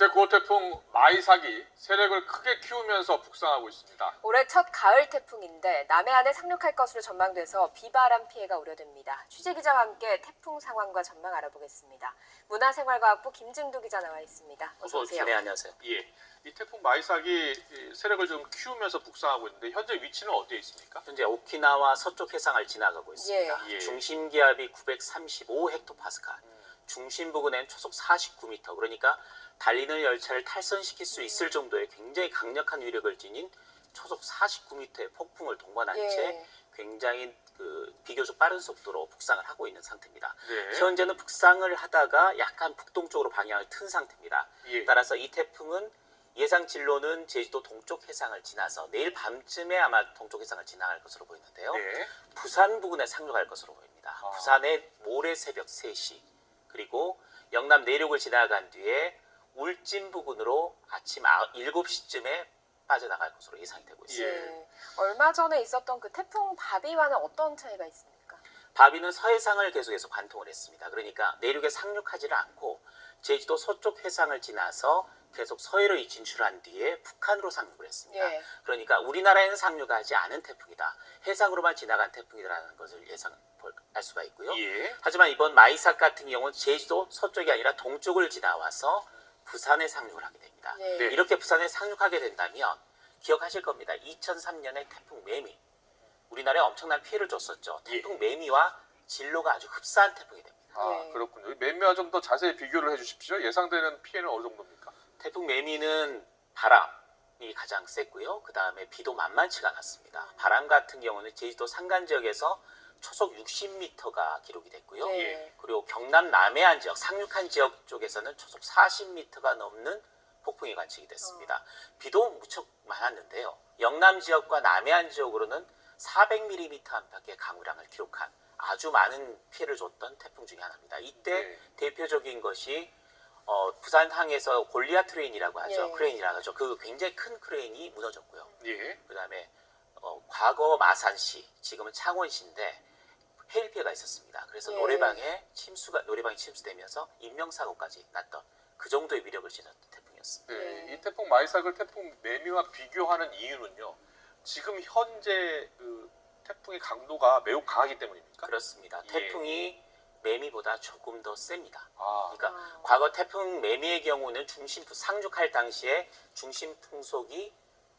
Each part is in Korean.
제9호 태풍 마이삭이 세력을 크게 키우면서 북상하고 있습니다. 올해 첫 가을 태풍인데 남해안에 상륙할 것으로 전망돼서 비바람 피해가 우려됩니다. 취재 기자와 함께 태풍 상황과 전망 알아보겠습니다. 문화생활과학부 김진도 기자 나와 있습니다. 어서 오세요. 네, 안녕하세요. 예, 이 태풍 마이삭이 이 세력을 좀 키우면서 북상하고 있는데 현재 위치는 어디에 있습니까? 현재 오키나와 서쪽 해상을 지나가고 있습니다. 예. 예. 중심 기압이 935 헥토파스칼, 중심 부근엔 초속 49m. 그러니까 달리는 열차를 탈선시킬 수 있을 정도의 굉장히 강력한 위력을 지닌 초속 49m의 폭풍을 동반한 채 예. 굉장히 그 비교적 빠른 속도로 북상을 하고 있는 상태입니다. 네. 현재는 북상을 하다가 약간 북동쪽으로 방향을 튼 상태입니다. 예. 따라서 이 태풍은 예상 진로는 제주도 동쪽 해상을 지나서 내일 밤쯤에 아마 동쪽 해상을 지나갈 것으로 보이는데요. 네. 부산 부근에 상륙할 것으로 보입니다. 아. 부산에 모레 새벽 3시 그리고 영남 내륙을 지나간 뒤에 울진 부근으로 아침 7시쯤에 빠져나갈 것으로 예상이 되고 있습니다. 예. 얼마 전에 있었던 그 태풍 바비와는 어떤 차이가 있습니까? 바비는 서해상을 계속해서 관통을 했습니다. 그러니까 내륙에 상륙하지를 않고 제주도 서쪽 해상을 지나서 계속 서해로 진출한 뒤에 북한으로 상륙을 했습니다. 예. 그러니까 우리나라에는 상륙하지 않은 태풍이다. 해상으로만 지나간 태풍이라는 것을 예상 할 수가 있고요. 예. 하지만 이번 마이삭 같은 경우는 제주도 서쪽이 아니라 동쪽을 지나와서 부산에 상륙을 하게 됩니다. 예. 네. 이렇게 부산에 상륙하게 된다면 기억하실 겁니다. 2003년에 태풍 매미 우리나라에 엄청난 피해를 줬었죠. 예. 태풍 매미와 진로가 아주 흡사한 태풍이 됩니다. 아, 네. 그렇군요. 매매와 좀 더 자세히 비교를 해주십시오. 예상되는 피해는 어느 정도입니까? 태풍 매미는 바람이 가장 셌고요. 그 다음에 비도 만만치가 않았습니다. 바람 같은 경우는 제주도 산간 지역에서 초속 60m가 기록이 됐고요. 예. 그리고 경남 남해안 지역, 상륙한 지역 쪽에서는 초속 40m가 넘는 폭풍이 관측이 됐습니다. 비도 무척 많았는데요. 영남 지역과 남해안 지역으로는 400mm 안팎의 강우량을 기록한 아주 많은 피해를 줬던 태풍 중에 하나입니다. 이때 네. 대표적인 것이 어, 부산항에서 골리아 트레인이라고 하죠. 예. 크레인이라고 하죠. 그 굉장히 큰 크레인이 무너졌고요. 예. 그다음에 어, 과거 마산시, 지금은 창원시인데 해일 피해가 있었습니다. 그래서 예. 노래방에 침수가 노래방이 침수되면서 인명 사고까지 났던 그 정도의 위력을 지녔던 태풍이었습니다. 네. 네. 이 태풍 마이삭을 태풍 매미와 비교하는 이유는요. 지금 현재 그 태풍의 강도가 매우 강하기 때문입니까? 그렇습니다. 예. 태풍이 매미보다 조금 더 셉니다. 아, 그러니까 아. 과거 태풍 매미의 경우는 중심 상륙할 당시에 중심 풍속이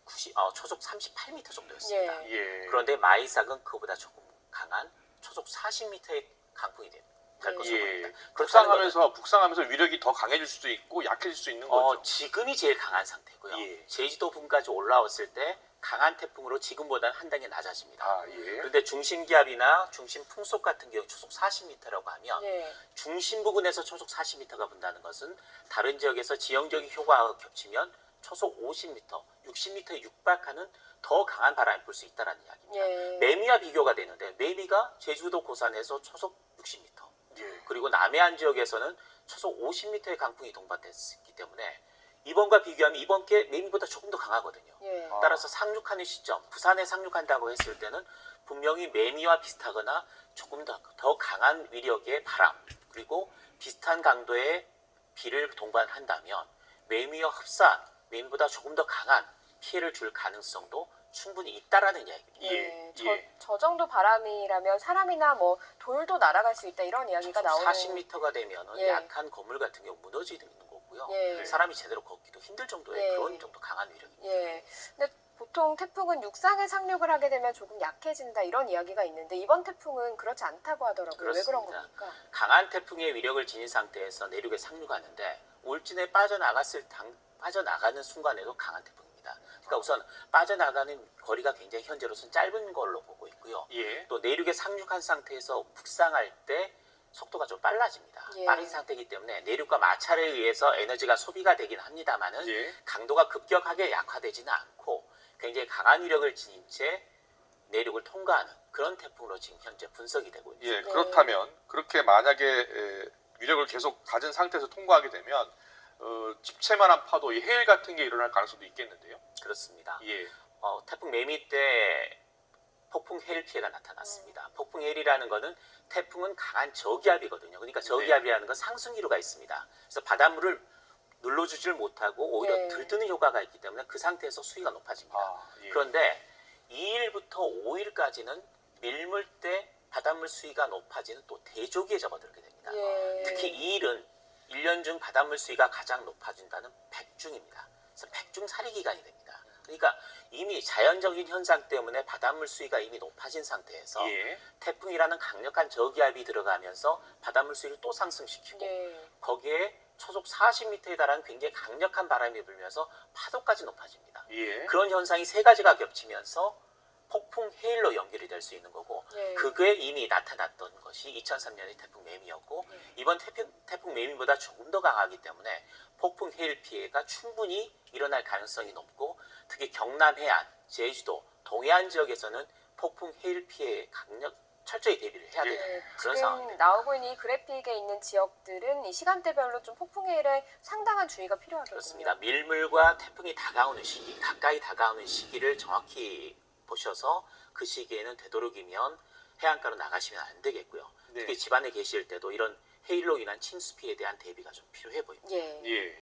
90, 어, 초속 38m 정도였습니다. 예. 예. 그런데 마이삭은 그보다 조금 강한 초속 40m의 강풍이 될 예. 것으로 예. 보입니다. 북상하면서 북상하면서 위력이 더 강해질 수도 있고 약해질 수 있는 어, 거죠. 지금이 제일 강한 상태고요. 예. 제주도 분까지 올라왔을 때 강한 태풍으로 지금보다는 한 단계 낮아집니다. 아, 예. 그런데 중심 기압이나 중심 풍속 같은 경우 초속 40m라고 하면 예. 중심 부근에서 초속 40m가 분다는 것은 다른 지역에서 지형적인 효과가 겹치면 초속 50m, 60m에 육박하는 더 강한 바람이 불 수 있다는 이야기입니다. 예. 매미와 비교가 되는데 매미가 제주도 고산에서 초속 60m, 예. 그리고 남해안 지역에서는 초속 50m의 강풍이 동반됐기 때문에 이번과 비교하면 이번 게 매미보다 조금 더 강하거든요. 예. 아. 따라서 상륙하는 시점, 부산에 상륙한다고 했을 때는 분명히 매미와 비슷하거나 조금 더, 더 강한 위력의 바람, 그리고 비슷한 강도의 비를 동반한다면 매미와 흡사한, 매미보다 조금 더 강한 피해를 줄 가능성도 충분히 있다라는 이야기입니다. 예, 예. 저, 예. 저 정도 바람이라면 사람이나 뭐 돌도 날아갈 수 있다 이런 이야기가 나오는 40m가 되면은 예. 약한 건물 같은 경우 무너지는 거고요. 예. 사람이 제대로 걷기도 힘들 정도의 예. 그런 정도 강한 위력입니다. 예. 근데 보통 태풍은 육상에 상륙을 하게 되면 조금 약해진다 이런 이야기가 있는데 이번 태풍은 그렇지 않다고 하더라고요. 왜 그런 그렇습니다. 겁니까? 강한 태풍의 위력을 지닌 상태에서 내륙에 상륙하는데 울진에 빠져나갔을 당, 빠져나가는 순간에도 강한 태풍입니다. 그러니까 우선 빠져나가는 거리가 굉장히 현재로서는 짧은 걸로 보고 있고요. 예. 또 내륙에 상륙한 상태에서 북상할 때 속도가 좀 빨라집니다. 예. 빠른 상태이기 때문에 내륙과 마찰에 의해서 에너지가 소비가 되긴 합니다만은 예. 강도가 급격하게 약화되지는 않고 굉장히 강한 위력을 지닌 채 내륙을 통과하는 그런 태풍으로 지금 현재 분석이 되고 있습니다. 예. 그렇다면 그렇게 만약에 에, 위력을 계속 가진 상태에서 통과하게 되면 어, 집채만한 파도, 이 해일 같은 게 일어날 가능성도 있겠는데요. 그렇습니다. 예. 어, 태풍 매미 때 폭풍 해일 피해가 나타났습니다. 폭풍 해일이라는 것은 태풍은 강한 저기압이거든요. 그러니까 저기압이라는 건 상승기류가 있습니다. 그래서 바닷물을 눌러주질 못하고 오히려 네. 들뜨는 효과가 있기 때문에 그 상태에서 수위가 높아집니다. 아, 예. 그런데 2일부터 5일까지는 밀물 때 바닷물 수위가 높아지는 또 대조기에 접어들게 됩니다. 예. 특히 2일은 1년 중 바닷물 수위가 가장 높아진다는 백중입니다. 그래서 백중살이 기간이 됩니다. 그러니까 이미 자연적인 현상 때문에 바닷물 수위가 이미 높아진 상태에서 예. 태풍이라는 강력한 저기압이 들어가면서 바닷물 수위를 또 상승시키고 예. 거기에 초속 40m에 달하는 굉장히 강력한 바람이 불면서 파도까지 높아집니다. 예. 그런 현상이 세 가지가 겹치면서 폭풍 해일로 연결이 될 수 있는 거고 예. 그게 이미 나타났던 것이 2003년의 태풍 매미였고 네. 이번 태풍, 태풍 매미보다 조금 더 강하기 때문에 폭풍 해일 피해가 충분히 일어날 가능성이 높고 특히 경남 해안, 제주도, 동해안 지역에서는 폭풍 해일 피해에 강력 철저히 대비를 해야 되는 예, 그런 지금 상황입니다. 나오고 있는 이 그래픽에 있는 지역들은 이 시간대별로 좀 폭풍해일에 상당한 주의가 필요하겠군요. 그렇습니다. 밀물과 태풍이 다가오는 시기, 가까이 다가오는 시기를 정확히 보셔서 그 시기에는 되도록이면 해안가로 나가시면 안 되겠고요. 네. 특히 집안에 계실 때도 이런 해일로 인한 침수 피해에 대한 대비가 좀 필요해 보입니다. 예. 예.